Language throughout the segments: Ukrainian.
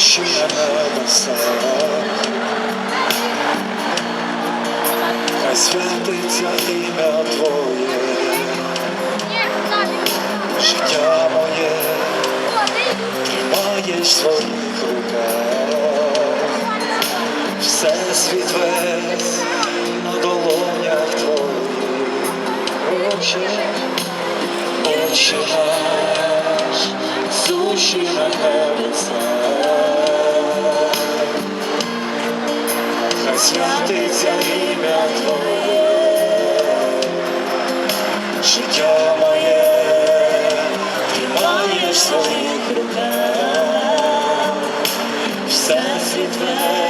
wishing I heard Хай святиться ім'я Твоє Життя моє Тримаєш в своїх руках Все світ весь на долонях твоїх Отче, Отче наш, суші на небесах святиться ім'я Твоє, життя моє, ти маєш своїх руках, все світле.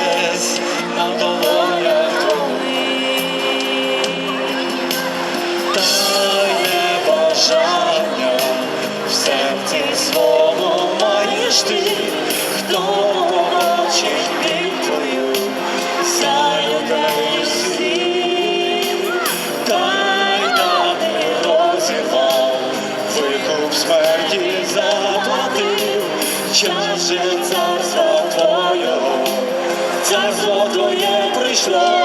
чаше царство Твое, царство Твое пришло.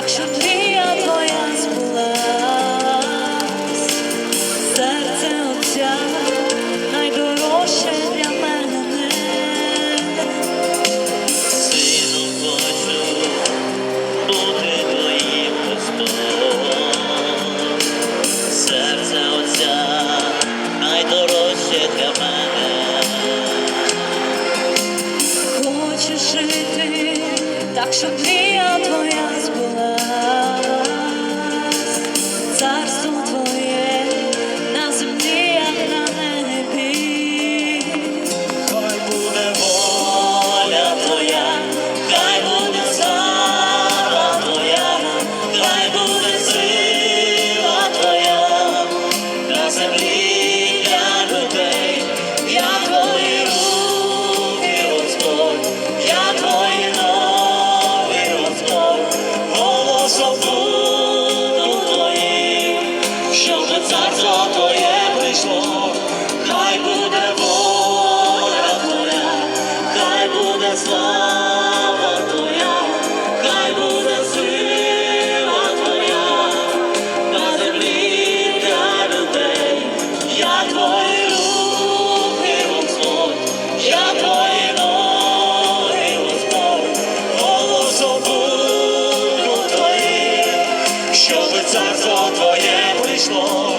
так що мрія твоя збулась, серце отця найдорожче для мене сину Божу, бути твоїм Господом, серце отця найдорожче для мене, хочеш жити, так що мрія твоя. царство Твоє прийшло, хай буде воля Твоя, хай буде слава Твоя, хай буде сила Твоя, на землі для людей, я Твої руки, Господь, я Твої ноги, Господь, голосом буду Твоїм, щоби царство Твоє прийшло.